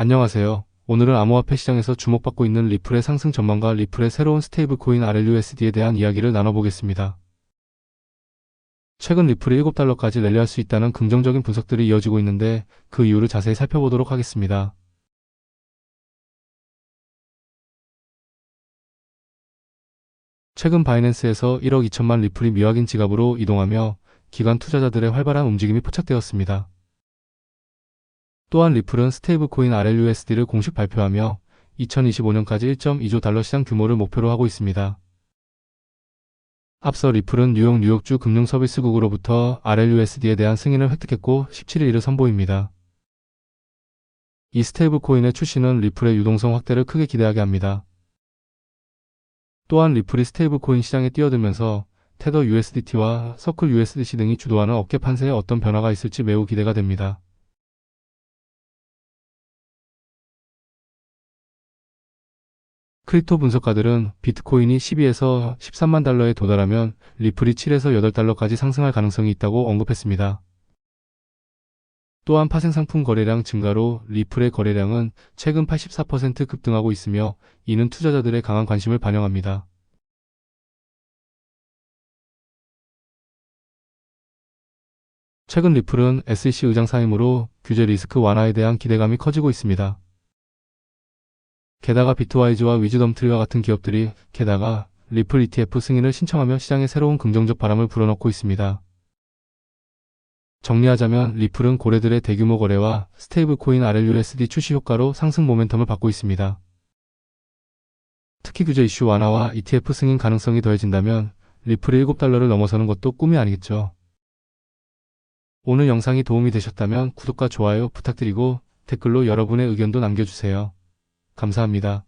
안녕하세요. 오늘은 암호화폐 시장에서 주목받고 있는 리플의 상승 전망과 리플의 새로운 스테이블 코인 RLUSD에 대한 이야기를 나눠보겠습니다. 최근 리플이 7달러까지 랠리할 수 있다는 긍정적인 분석들이 이어지고 있는데 그 이유를 자세히 살펴보도록 하겠습니다. 최근 바이낸스에서 1억 2천만 리플이 미확인 지갑으로 이동하며 기관 투자자들의 활발한 움직임이 포착되었습니다. 또한 리플은 스테이블 코인 RLUSD를 공식 발표하며 2025년까지 1.2조 달러 시장 규모를 목표로 하고 있습니다. 앞서 리플은 뉴욕 뉴욕주 금융서비스국으로부터 RLUSD에 대한 승인을 획득했고 17일 이를 선보입니다. 이 스테이블 코인의 출시는 리플의 유동성 확대를 크게 기대하게 합니다. 또한 리플이 스테이블 코인 시장에 뛰어들면서 테더 USDT와 서클 USDC 등이 주도하는 업계 판세에 어떤 변화가 있을지 매우 기대가 됩니다. 크립토 분석가들은 비트코인이 12에서 13만 달러에 도달하면 리플이 7에서 8달러까지 상승할 가능성이 있다고 언급했습니다. 또한 파생 상품 거래량 증가로 리플의 거래량은 최근 84% 급등하고 있으며 이는 투자자들의 강한 관심을 반영합니다. 최근 리플은 SEC 의장 사임으로 규제 리스크 완화에 대한 기대감이 커지고 있습니다. 게다가 비트와이즈와 위즈덤트리와 같은 기업들이 게다가 리플 ETF 승인을 신청하며 시장에 새로운 긍정적 바람을 불어넣고 있습니다. 정리하자면 리플은 고래들의 대규모 거래와 스테이블 코인 RLUSD 출시 효과로 상승 모멘텀을 받고 있습니다. 특히 규제 이슈 완화와 ETF 승인 가능성이 더해진다면 리플이 7달러를 넘어서는 것도 꿈이 아니겠죠. 오늘 영상이 도움이 되셨다면 구독과 좋아요 부탁드리고 댓글로 여러분의 의견도 남겨주세요. 감사합니다.